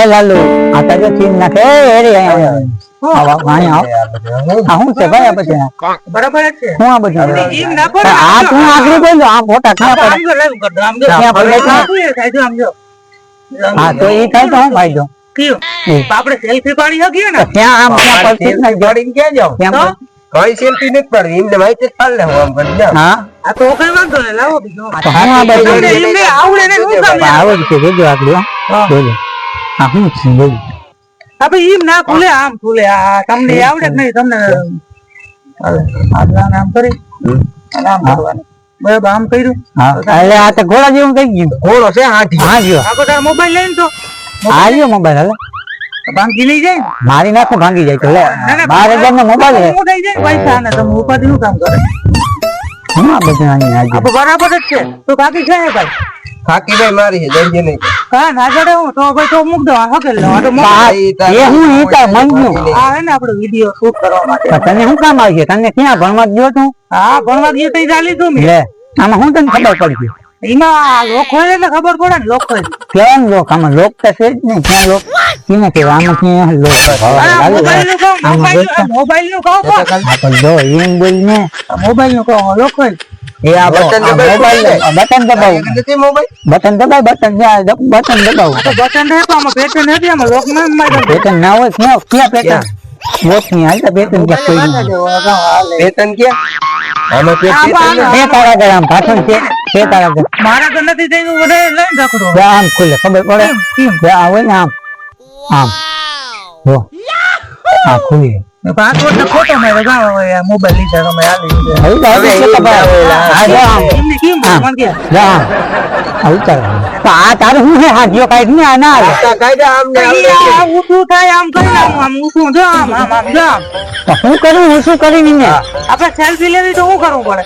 એ લાલુ આ તાજો ચીન નાખે આવો આવો તું. હા તો તો હું. તો તો? કઈ સેલ્ફી નથી પાડવી એમને માહિતી લે હું આમ. હા આ તો કઈ વાંધો નહીં લાવો બીજો તો હું આવડે ને યાર? છે જોજો હો. આ શું છે આપણે ઈમ ના ખુલે આમ ખુલે. આ તમને આવડે કે નહીં તમને આમ કરી. આમ કરવાનું. બરાબર આમ કર્યું. એટલે આ તો ઘોડા જેવું થઈ ગયું. ઘોડો છે હાથી. હા જો. આખો તારો મોબાઈલ લઈને તો. રહ્યો મોબાઈલ હાલે. ભાંગી નહીં જાય ને? મારી નાખો ભાંગી જાય તો લે. બાર હજાર નો મોબાઈલ છે હું થઈ જાય પૈસા ને તમે ઉપાધિ નું કામ કરે? હા બધું બરાબર જ છે. તો કાકી છે ને ભાઈ? ફાકી ભાઈ મારી છે નહીં હા ના જડે હું તો ભાઈ તો મૂક દો આ લો તો એ હું ઈ તાર આ હે ને આપણે વીડિયો શૂટ કરવા માટે. તને શું કામ આવશે તને ક્યાં ભણવા ગયો તું? હા ભણવા ગયો તઈ ચાલી તું મેં. આમાં શું તને ખબર પડી એમાં લોક હોય એટલે ખબર પડે ને લોક હોય. કેમ લોક? આમાં લોક તો છે જ નહીં ક્યાં લોક? કેને કહેવાય આમાં ક્યાં લોક મોબાઈલનું કહો મોબાઈલનું કહો મોબાઈલનું. કહો લોક હોય. એ આ બટન આ દબાવી. મોબાઈલ દે. બટન દબાવ. બટન દબાવ બટન બટન દબાવ. બટન રહે આમાં પેટર્ન નથી આમાં લોક ના માર્યા પેટર્ન ના હોય ક્યાં ક્યાં પેટર્ન લોકની હાલતા પેટર્ન ક્યાં કોઈ નહીં વેતન ક્યાં? આમાં કે બે તારા ઘર આમ પાછળ છે. બે તારા ઘર મારા તો નથી થઈને બધે લઈને રાખડો બે આમ ખુલે ખબર પડે? બે આ હોય ને આમ. આમ. જો. આ ખુલી. પાંચ વર્ષ ખોટો મેં ગાવ મોબાઈલ લીધા તો. આ તારે હા. મને કે? જો આમ આ ઉતાર. તો આ તારું શું છે? હાથીઓ કાઢી ને આ ના આવે. આ કાયદા આમ ઊઠું થાય આમ કરીને આમ આમ ઊઠું જો આમ આમ આમ જો આમ. હું કરું હું શું કરી ને આપણે સેલ્ફી લેવી તો શું કરવું પડે?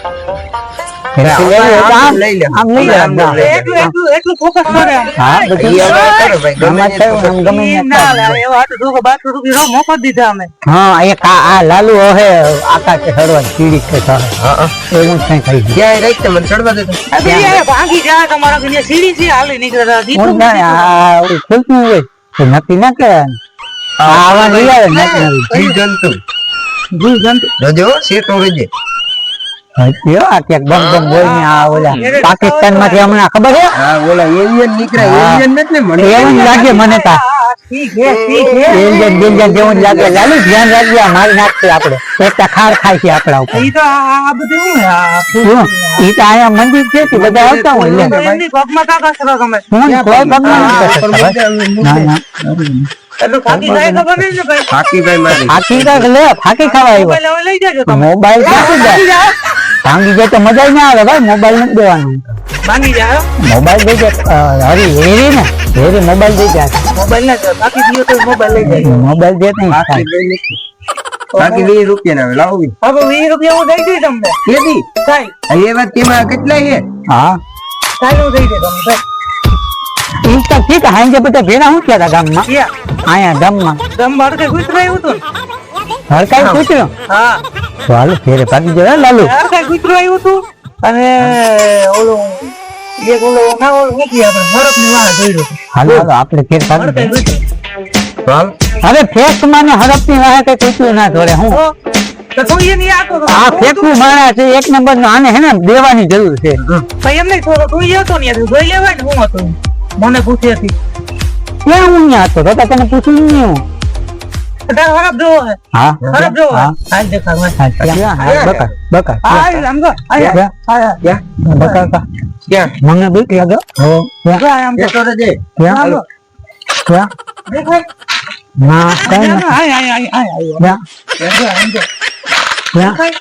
લાલુ હવે આકાશે હરવા ચીડી કે થાય હા, હા. એવું જ થઈ ગયું. ક્યાંય રાખ ચડવા દેતો આ બી આ ભાંગી જાય તમારા સીડી હાલી ખુલતું હોય તો નક્કી ના કે આવા નહીં આવે નક્કી જીવ જંતુ જીવ જંતુ જોજો શેઠો રેજે હત્યો ક્યાંક બમ બમ બોલીને આ ઓલા પાકિસ્તાનમાંથી હમણાં ખબર છે? હા ઓલા એલિયન નીકળે એલિયન નથી મને. એવું લાગે મને તા. એલિયન બેલિયન જેવું લાગે. લાલુ ધ્યાન રાખજે આ મારી નાખશે આપણે. એકતા ખાર ખાય છે આપણા ઉપર. ઈ તો આ બધું શું? ઈ તો અહીંયા મંદિર છે તે બધા આવતા હોય લે એમની પગમાં કાકા કરો તમે હું? કોઈ ભગવાન નથી ના ના ને ફાકી ફાકી ફાકી મોબાઈલ હવે લઈ જાજો તમે. મોબાઈલ ક્યાંથી જાય ભાંગી જાય તો મજા ના આવે ભાઈ મોબાઈલ નથી દેવાનો. ભાંગી જાય મોબાઈલ દઈ જાય હરી હેરી ને હેરી મોબાઈલ દઈ જાય. મોબાઈલ ના જાય. બાકી દિયો તો મોબાઈલ લઈ જાય. મોબાઈલ દે નહીં ફાકી વીસ રૂપિયા ના લાવી હવે વીસ રૂપિયા હું દઈ દઈ તમને. કેદી સાઈ. એ વાત તેમાં કેટલા છે? હા. સાઈ હું દઈ દે તમને. ઈ તો ઠીક હાંજે બધા ભેગા હું થયા હતા ગામમાં? ગામમાં. દમ બાર કે હતું પૂછ્યું હા. તો હાલો ફેરે ભાગી જાય લાલુ? યાર કઈ ગુતરાયું હતું અને ઓલો એક ઓલો ના ઓલો નથી આપણે હરખની વાહ જોઈ હાલો હાલો આપણે ફેર ભાગી કઈ જઈએ. હવે ફેક માને હડપની વાહે કઈ પૂછ્યું ના ધોરે હું? આ ફેકવું છે એક નંબર નો આને હે ને દેવાની જરૂર છે. ભાઈ એમ નહીં થોડો તું હતો ને જોઈ લેવાય ને હું હતું. મને પૂછી હતી. ક્યાં હું ત્યાં હતો તો તને પૂછ્યું નહીં હું. હા. હાલ? બકા બકા બકા બકા. મને બીક લાગે. ક્યાં? ક્યાં આમ જો. જતો ક્યાં? ક્યાં? દેખાય? ના કઈ આય આય આય આય આય ક્યાં? ક્યાં?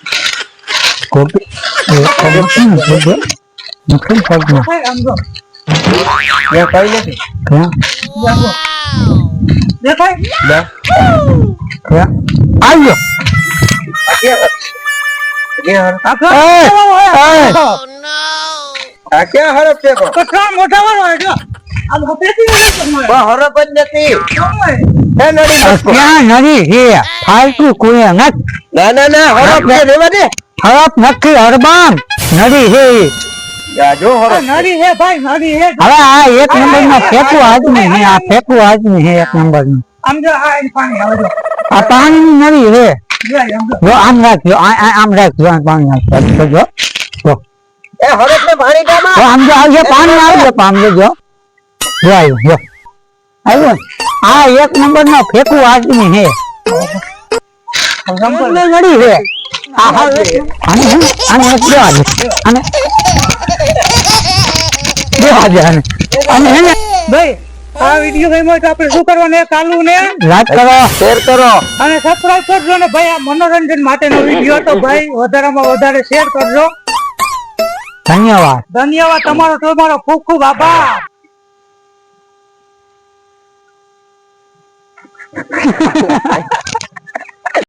કોપી. ને કઈ નથી. ક્યાં? દેખાય? ના ક્યાં આવ્યો હે જ નથી. હે નડી અરે જો આ નરી હે ભાઈ નરી હે. હવે આ એક નંબર નો ફેંકુ આદમી હે આ ફેંકુ આદમી હે એક નંબરનું આમ જો આ પાણી આવે જો. આ પાણી હે. જો. આમ રાખજો આ- આ- આમ રાખજો આ પાણી નાખજો જો. જો. એ હરખ ને પાણી કામાં જો આમ જો આવજો પાણી આવજો આમ જો. જો જો જો. આવ્યું. આ એક નંબર નો ફેકું આદમી હે. સંપલ. નડી હે? આ હા? આને હે? ને? આને એક જો આજે આને માટે અને સબસ્ક્રાઇબ કરજો ને ભાઈ મનોરંજન તો ભાઈ વધારેમાં વધારે શેર કરજો ધન્યવાદ ધન્યવાદ તમારો તમારો ખૂબ ખૂબ આભાર